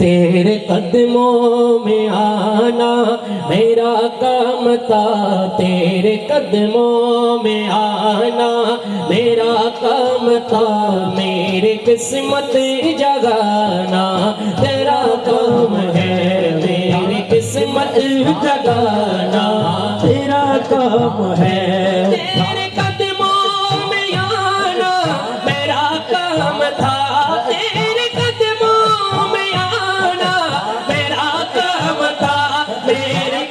تیرے قدموں میں آنا، میرا کام تھا۔ تیرے قدموں میں آنا، میرا کام تھا۔ میرے قسمت جگانا، تیرا کام ہے۔ میرے قسمت جگانا، تیرا کام ہے۔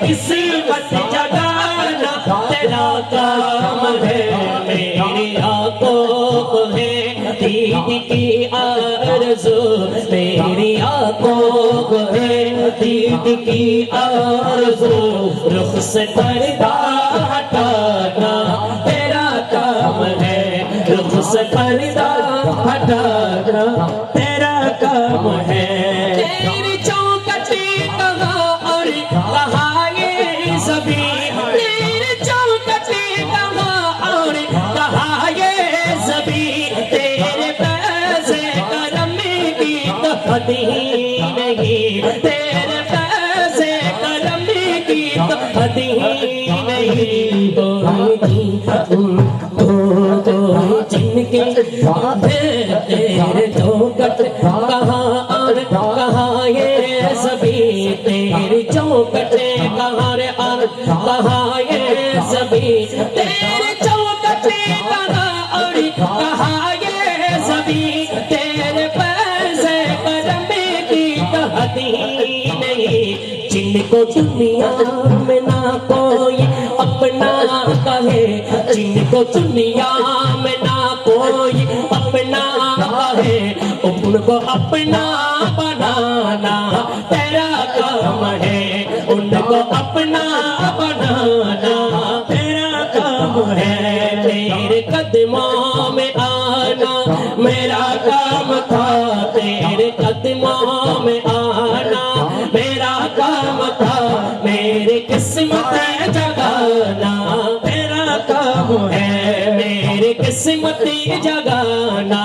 قسمت جگانا تیرا کام ہے؟ میری آنکھوں ہے دین کی آرزو۔ میری آنکھوں ہے دین کی آرزو۔ رخ سے پردہ ہٹانا تیرا کام ہے۔ رخ سے پردہ ہٹانا تیرا کام ہے۔ تیری چوکتی کہا اور کہا نہیں تیرے پیسے قلم کی تو پتی نہیں تو تو جن کے تیرے چوکٹ کہاں اور کہاں یہ سبھی تیری چوکٹ کہاں آر کہاں یہ سبھی تیرے کو چنیا میں نہ کوئی اپنا کہے جن کو چنیا میں نہ کوئی اپنا کہے ان کو اپنا بنانا تیرا کام ہے ان کو اپنا بنانا تیرا کام ہے تیرے قدموں میں آنا، میرا کام تھا تیرے قدموں میں آنا۔ بتی جگانا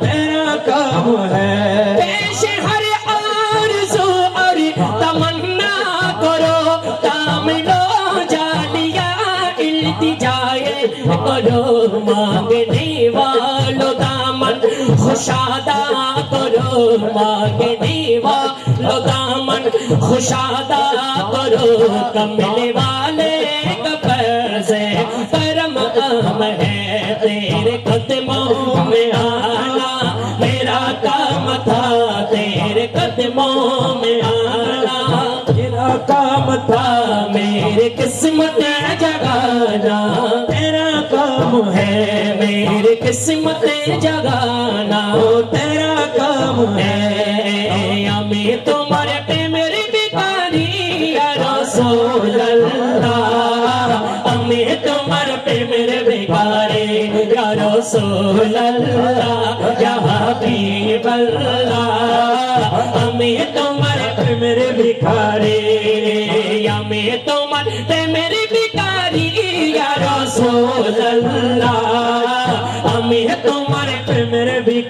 تیرا کام ہے۔ پیش ہر آرزو اور تمنا کرو۔ تاملو جانیا التجائے کرو مانگنے والو دامن خوشادہ کرو۔ مانگنے والو دامن خوشادہ کرو۔ کملے والے था मेरे किस्मत जगाना तेरा काम है मेरी किस्मत जगाना तेरा काम है हमें तुम्हारे पे मेरी बिकारी या रसूल अल्लाह हमें तुम्हारे पे मेरे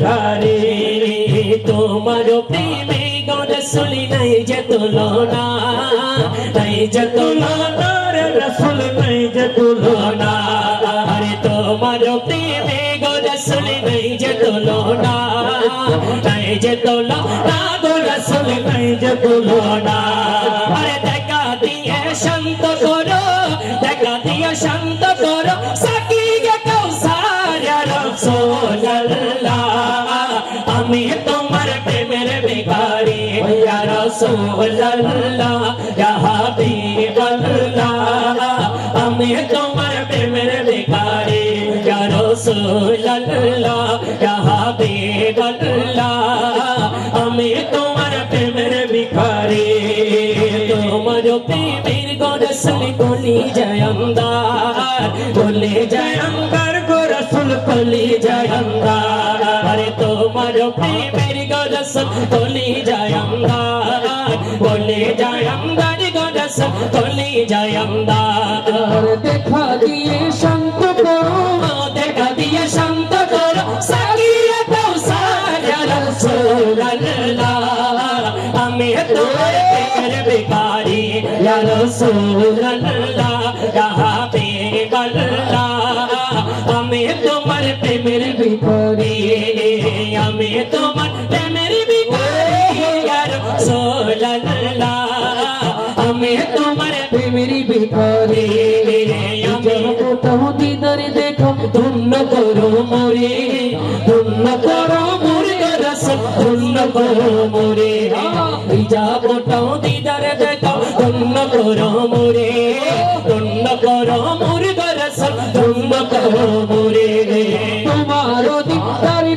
ধারে তোমার প্রেমে গরসুলি নাই যে তুলনা। নাই যে তুলনা রসুল নাই যে তুলনা। আরে তোমার প্রেমে গরসুলি নাই যে তুলনা। নাই যে তুলনা গরসুল নাই যে তুলনা। রাসূলুল্লাহ ইয়া হাবিবাল্লাহ আমি তোমার প্রেমের বেকারি ইয়া রাসূলুল্লাহ ইয়া হাবিবাল্লাহ আমি তোমার প্রেমের ভিখারি তোমার প্রেমের গরসল কলি জয়ন্দার কলি জয়ঙ্কর গরসুল কলি জয়ন্দার আরে তোমার প্রেমের গরসল কলি জয়ন্দার জয়ন্দার দেখা দিয়ে শান্ত করো। দেখা দিয়ে শান্ত করো। সাকিয়ে আমি তোমার প্রেমের ইয়া আমি তোমার ভিখারি আমি তোমার প্রেমের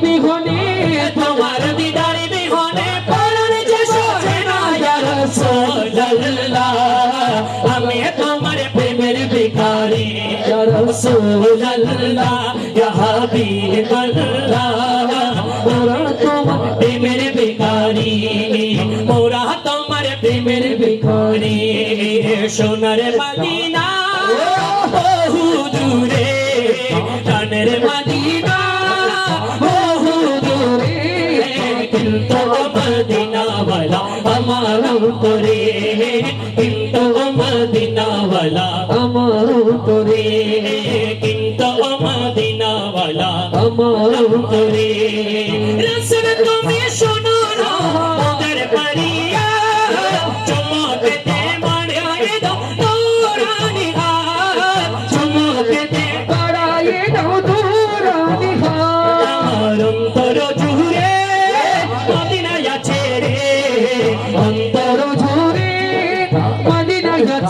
বিহনে, তোমার দিদার বিহনে পরন যে সোজে না রাসূলুল্লাহ আমি তোমার প্রেমের ভিখারি ইয়া রাসূলুল্লাহ ইয়া হাবিবাল্লাহ মোরা তোমার প্রেমের ভিখারি মোরা তোমার প্রেমের ভিখারি। সোনার মদিনা কিন্তু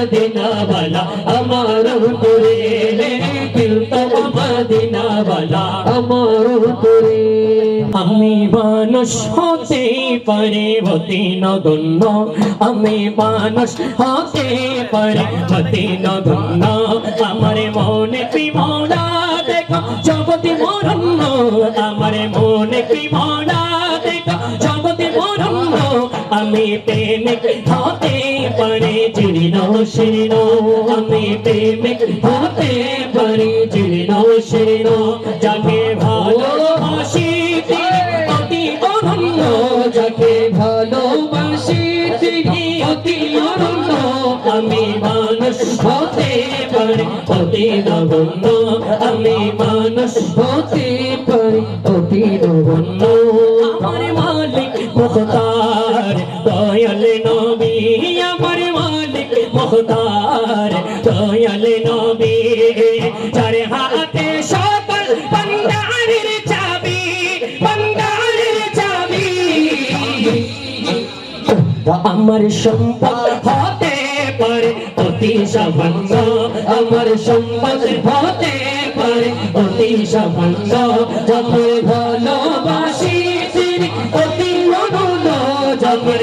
মদিনা বালা আমার তোরে কিন্তু মদিনা বালা আমার তোরে আমি মানুষ হতে পারে হতে নগণ্য আমি মানুষ হতে পারে হতে নগণ্য আমার মনে বিমলা দেখো, জগতি মরণ্য আমার মনে মরণ্য আমি প্রেমিক হতে পারে জীর্ণ শীর্ণ আমি প্রেমিক হতে পারে জীর্ণ শীর্ণ যাকে ভালোবাসি অতি অনন্য যাকে ভালোবাসি অতি অনন্য আমি মানুষ হতে পারি অতি নগণ্য আমি মানুষ হতে পারি অতি নগণ্য আমার মালিক মুখতার দয়াল নবী, আমার মালিক মুখতার দয়াল নবী, চার হাতে সকল বন্দারের চাবি বন্দারের চাবি। আমার সম্পদ হতে পারে, অতি সামান্য। আমার সম্পদ হতে পারে, অতি সামান্য। আমার ভালোবাসি, অতি অনন্য আমার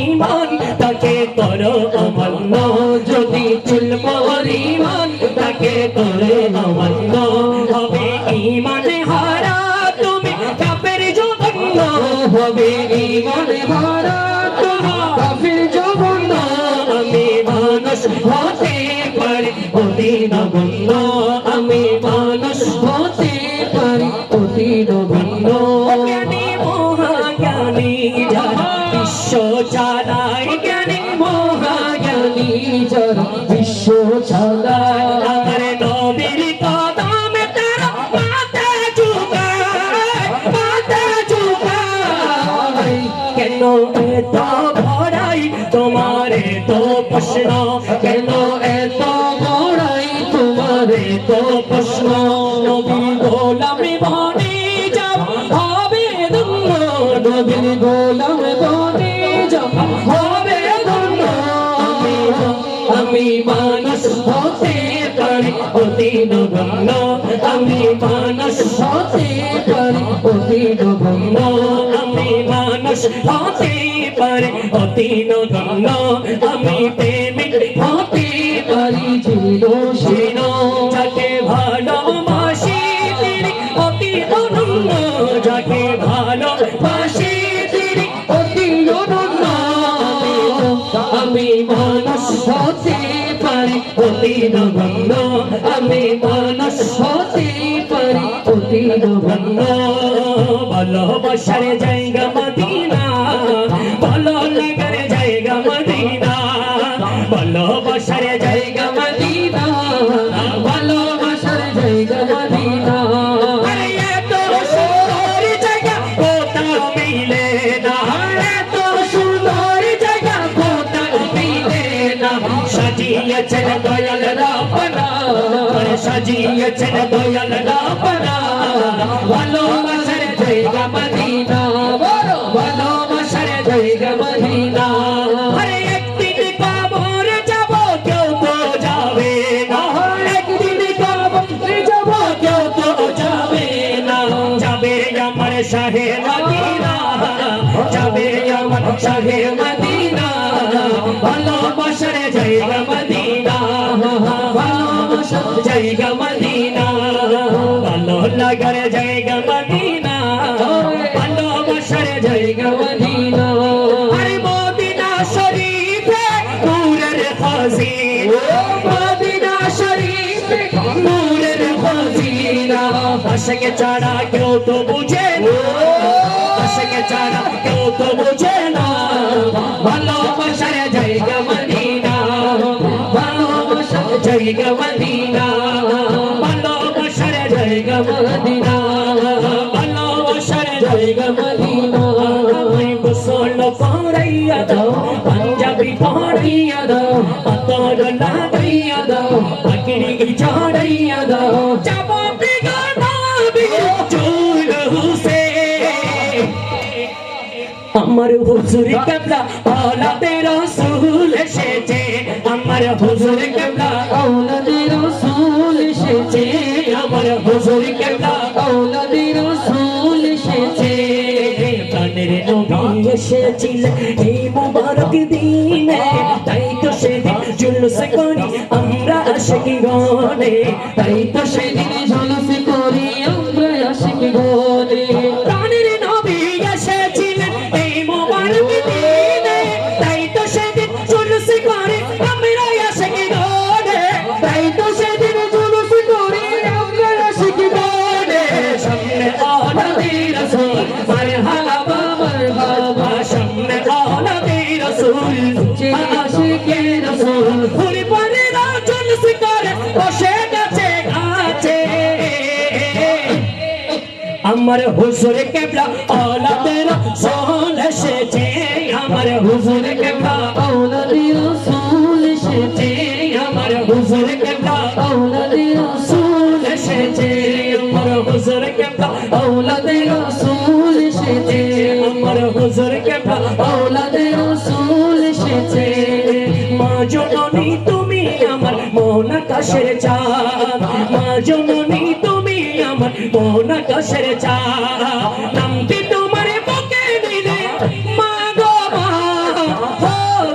অতি নগণ্য, আমি মানুষ হতে পারি। অতি নগণ্য, আমি মানুষ হতে পারি। অতি নগণ্য, আমি প্রেমিক হতে পারি। ছিল শীন যাকে ভালোবাসি তিনি, অতি অনন্য, যাকে ভালোবাসি তিনি, অতি অনন্য আমি মানুষ হতে পারি। অতি নগণ্য আমি বনস্পতি হতে পারি অতি নগণ্য ভালোবাসার জায়গা মদিনা। শাহে মদিনা ভালোবাসার জায়গা মদিনা ভালোবাসার জায়গা মদিনা, ভালো লাগার জায়গা মদিনা ভালোবাসার জায়গা মদিনা। আরে মদিনা শরীফে নূরের খাজিনা মদিনা শরীফে নূরের খাজিনা আশকে ছাড়া কেউ তো বুঝে না। ভালোবাসার জায়গা মদিনা ভালোবাসার জায়গা মদিনা ভালোবাসার জায়গা মদিনা ভালোবাসার জায়গা মদিনা আমি গোসল পড়াইয়া দাও পাঞ্জাবি পড়াইয়া দাও পাতর লাগাইয়া দাও পাকড়ি চড়াইয়া দাও যাব বিগড়াবি চুল হুসে আমার হুজুর কেবলা আওলাদে আমার হুজুর কেবলা আওলাদে রাসূল এসেছে। আমার হুজুর কেবলা আওলাদে রাসূল এসেছে। প্রাণের নবী এসেছিলেন এই মুবারক দিনে। তাই তো সেদিন জুলুস করি আমরা আশিকি গনে তাই তো সেদিন জুলুস আমার হুজুর কেবলা আওলাদের সোল এসেছে, আমার হুজুর কেবলা এসেছে, আমার হুজুর কেবলা এসেছে, আমার হুজুর কেবলা এসেছে, আমার কেবলা এসেছে। মা জননী, তুমি আমার মন আকাশের চাঁদ, মা জননী, তুমি আমার মন আকাশের চা। নামটি তোমার বুকে নিলে মা গো মা।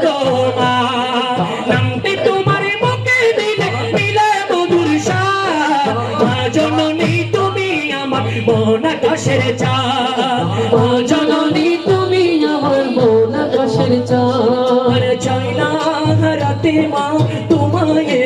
গো মা তোমার বুকে নিলে নিলে মধুর জননী, তুমি আমার মন আকাশের চা। জননী, তুমি আমার মন আকাশের চা। আর চাই মা, তোমায়